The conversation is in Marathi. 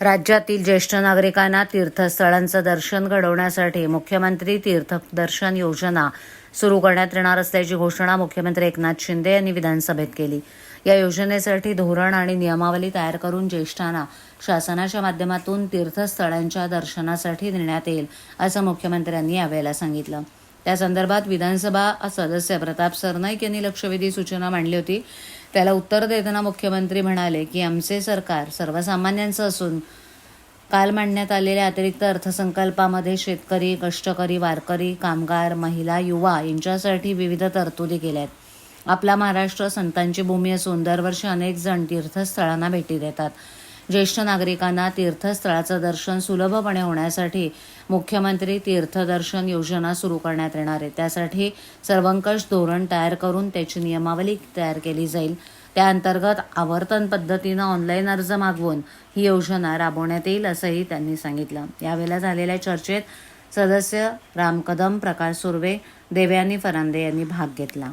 राज्यातील ज्येष्ठ नागरिकांना तीर्थस्थळांचं दर्शन घडवण्यासाठी मुख्यमंत्री तीर्थदर्शन योजना सुरू करण्यात येणार असल्याची घोषणा मुख्यमंत्री एकनाथ शिंदे यांनी विधानसभेत केली. या योजनेसाठी धोरण आणि नियमावली तयार करून ज्येष्ठांना शासनाच्या माध्यमातून तीर्थस्थळांच्या दर्शनासाठी नेण्यात येईल असं मुख्यमंत्र्यांनी यावेळेला सांगितलं. त्या संदर्भात विधानसभा सदस्य प्रताप सरनाईक यांनी लक्षवेधी सूचना मांडली होती. त्याला उत्तर देताना मुख्यमंत्री म्हणाले की आमचे सरकार सर्वसामान्यांचं असून काल मांडण्यात आलेल्या अतिरिक्त अर्थसंकल्पामध्ये शेतकरी कष्टकरी वारकरी कामगार महिला युवा यांच्यासाठी विविध तरतुदी केल्या आहेत. आपला महाराष्ट्र संतांची भूमी असून दरवर्षी अनेक जण तीर्थस्थळांना भेटी देतात. ज्येष्ठ नागरिकांना तीर्थस्थळाचं दर्शन सुलभपणे होण्यासाठी मुख्यमंत्री तीर्थदर्शन योजना सुरू करण्यात येणार आहे. त्यासाठी सर्वंकष धोरण तयार करून त्याची नियमावली तयार केली जाईल. त्याअंतर्गत आवर्तन पद्धतीनं ऑनलाईन अर्ज मागवून ही योजना राबवण्यात येईल असंही त्यांनी सांगितलं. यावेळेला झालेल्या चर्चेत सदस्य राम कदम प्रकाश सुर्वे देवयानी फरांदे यांनी भाग घेतला.